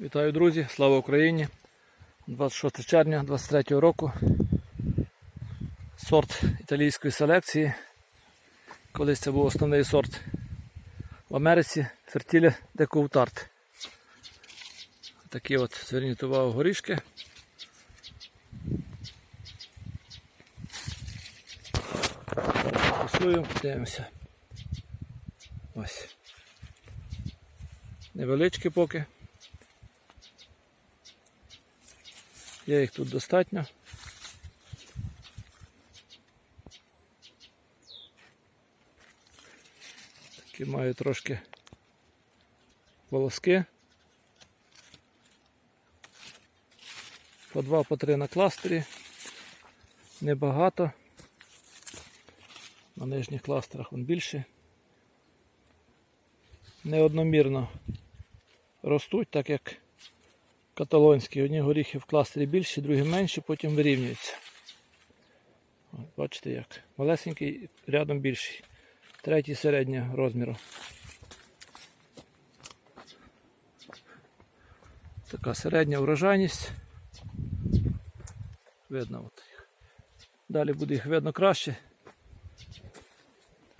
Вітаю, друзі! Слава Україні! 26 червня 23 року. Сорт італійської селекції. Колись це був основний сорт в Америці Фертіле де Коутарт. Такі от, зверніть увагу, горішки. Фокусуємо, дивимося. Ось. Невеличкі поки. Є їх тут достатньо. Такі маю трошки волоски. По два, по три на кластері. Небагато. На нижніх кластерах він більше. Неодномірно ростуть, так як каталонські. Одні горіхи в кластері більші, другі менші, потім вирівнюються. Бачите як. Малесенький рядом більший. Третій середнього розміру. Така середня врожайність. Видно от їх. Далі буде їх видно краще.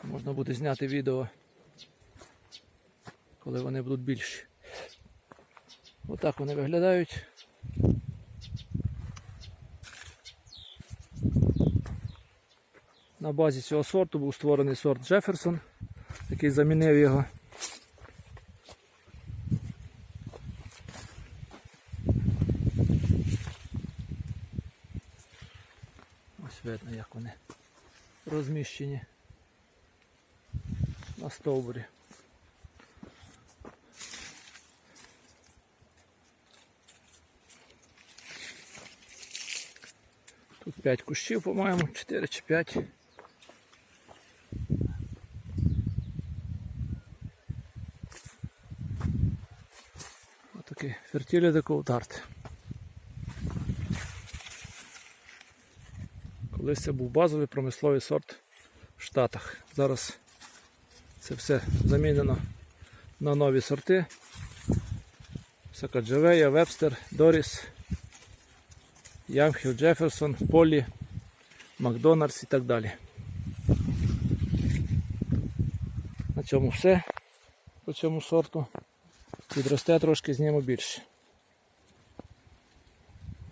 Можна буде зняти відео, коли вони будуть більші. Отак вони виглядають. На базі цього сорту був створений сорт Джеферсон, який замінив його. Ось видно, як вони розміщені на стовбурі. Тут 5 кущів, по-моєму, 4 чи 5. Отакий фертілі коутарт. Колись це був базовий промисловий сорт в Штатах. Зараз це все замінено на нові сорти. Сакаджавея, Вебстер, Доріс. Ямхіл, Джеферсон, Полі, Макдональдс і так далі. На цьому все по цьому сорту. Підросте трошки, зніму більше.